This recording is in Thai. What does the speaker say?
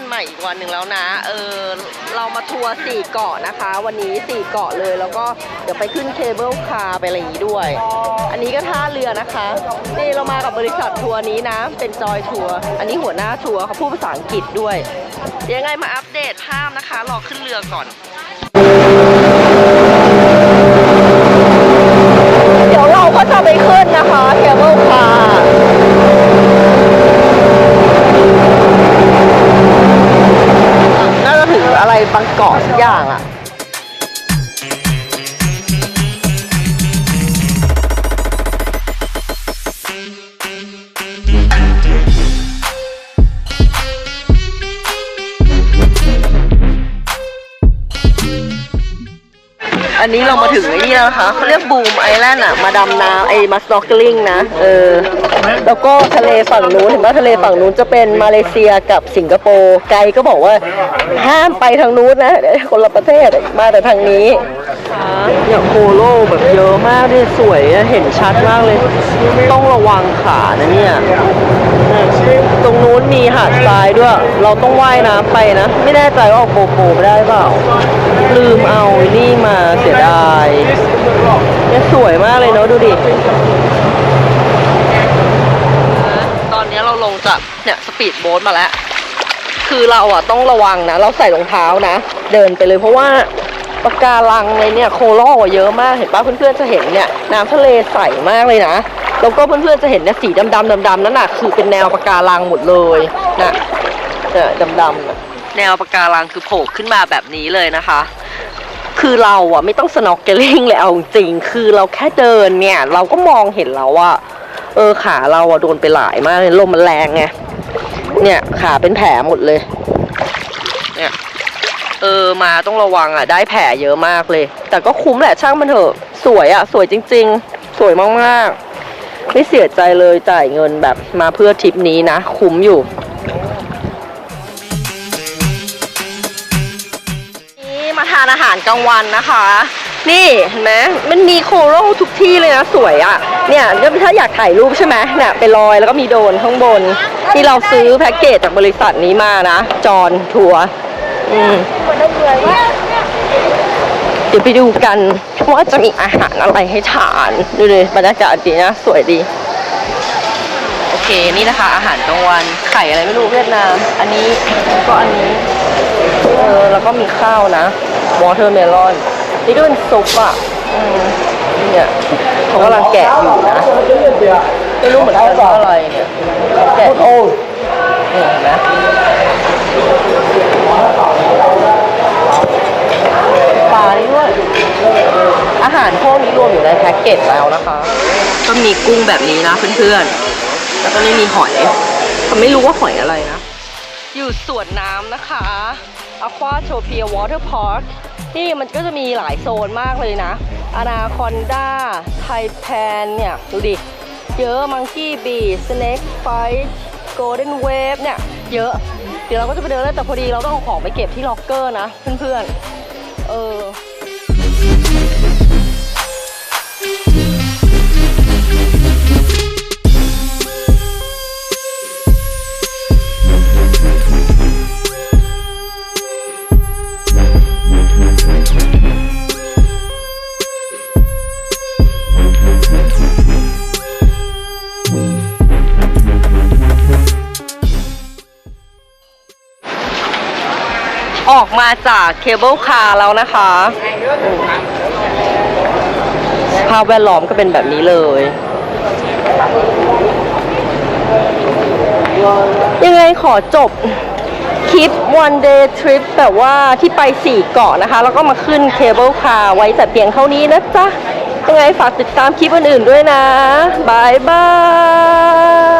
อนๆวันนี้วันใหม่อีกวันหนึ่งแล้วนะ เออ เรามาทัวร์สี่เกาะนะคะ วันนี้สี่เกาะเลย แล้วก็เดี๋ยวไปขึ้นเคเบิลคาร์ไปอะไรอย่างนี้ด้วย อันนี้ก็ท่าเรือนะคะ นี่เรามากับบริษัททัวร์นี้นะ เป็นจอยทัวร์ อันนี้หัวหน้าทัวร์เขาพูดภาษาอังกฤษด้วย ยังไงมาอัปเดตภาพนะคะ รอขึ้นเรือก่อน เดี๋ยวเราก็จะไปขึ้นนะคะเคเบิลคาร์น่าจะถึงอะไร บางเกาะสักอย่างอะ อันนี้เรามาถึงไอ้นี่แล้วนะคะเขาเรียกบูมไอแลนด์อะมาดำน้ำไอมาสโนว์กลิงนะ เออ แล้วก็ทะเลฝั่งนู้นเห็นว่าทะเลฝั่งนู้นจะเป็นมาเลเซียกับสิงคโปร์ไกด์ก็บอกว่าห้ามไปทางนู้นนะเดี๋ยวคนละประเทศมาแต่ทางนี้เนี่ยโคโลแบบเยอะมากเนี่ยสวยเห็นชัดมากเลย ต้องระวังขานะเนี่ย ตรงนู้นมีหาดทรายด้วย เราต้องว่ายน้ำไปนะ ไม่แน่ใจว่าเอาโกโปไได้เปล่า ลืมเอานี่มาเสียดายเนี่ยสวยมากเลยเนาะดูดิ ตอนนี้เราลงจากเนี่ยสปีดโบ๊ทมาแล้ว คือเราอะต้องระวังนะ เราใส่รองเท้านะ เดินไปเลยเพราะว่าปะการังในเนี่ยโคโลอเยอะมากเห็นป่ะเพื่อนๆจะเห็นเนี่ยน้ำทะเลใสมากเลยนะ แล้วก็เพื่อนๆจะเห็นเนี่ยสีดำๆดำๆนั่นน่ะคือเป็นแนวปะการังหมดเลยนะเนี่ยดำๆน่ะแนวปะการังคือโผล่ขึ้นมาแบบนี้เลยนะคะ คือเราอะไม่ต้องสโนว์เกลลิงเลยเอาจริงๆคือเราแค่เดินเนี่ย เราก็มองเห็นแล้วว่าเออขาเราอะโดนไปหลายมากเลยลมมันแรงไงเนี่ยขาเป็นแผลหมดเลย เนี่ยเออมาต้องระวังอะ ได้แผลเยอะมากเลย แต่ก็คุ้มแหละช่างมันเถอะ สวยอะ สวยจริง ๆ สวยมากๆ ไม่เสียใจเลยจ่ายเงินแบบมาเพื่อทริปนี้นะ คุ้มอยู่ นี่มาทานอาหารกลางวันนะคะ นี่เห็นไหมมันมีโคโรทุกที่เลยนะ สวยอะ่ะ เนี่ยถ้าอยากถ่ายรูปใช่ไหมเนี่ยไปลอยแล้วก็มีโดนข้างบน ที่เราซื้อแพ็กเกจจากบริษัทนี้มานะ จอนทัวร์อืมเดี๋ยวไปดูกัน ว่าจะมีอาหารอะไรให้ทาน ดูเลยบรรยากาศดีนะ สวยดี โอเค นี่นะคะ อาหารกลางวัน ไข่อะไรไม่รู้เวียดนาม อันนี้ก็อันนี้ เออ แล้วก็มีข้าวนะวอเ e อร์เมลอน นี่ก็เป็นซุปอะอืมเนี่ยเขากำลังแกะอยู่นะไม่รู้เหมือนกันว่าอะไรเนี่ยเขาแกะอยู่นี่เห็นไหมปลานี่ด้วย อาหารพวกนี้รวมอยู่ในแพ็กเกจแล้วนะคะ ก็มีกุ้งแบบนี้นะเพื่อนๆ แล้วก็นี่มีหอยแต่ไม่รู้ว่าหอยอะไรนะ อยู่สวนน้ำนะคะ Aquatopia Water Park นี่มันก็จะมีหลายโซนมากเลยนะ Anaconda Taipan เนี่ย ดูดิ เยอะ Monkey Beach Snake Fight Golden Wave เนี่ย เยอะ เดี๋ยวเราก็จะไปเดินเล่นแต่พอดีเราต้องของไปเก็บที่ล็อกเกอร์นะ เพื่อนๆ เออ ออกมาจากเคเบิลคาร์แล้วนะคะภาพแวดล้อมก็เป็นแบบนี้เลย ยังไงขอจบคลิป one day trip แบบว่าที่ไปสี่เกาะนะคะ แล้วก็มาขึ้นเคเบิลคาร์ไว้แต่เพียงเท่านี้นะจ๊ะ ยังไงฝากติดตามคลิปอื่นๆด้วยนะบายบาย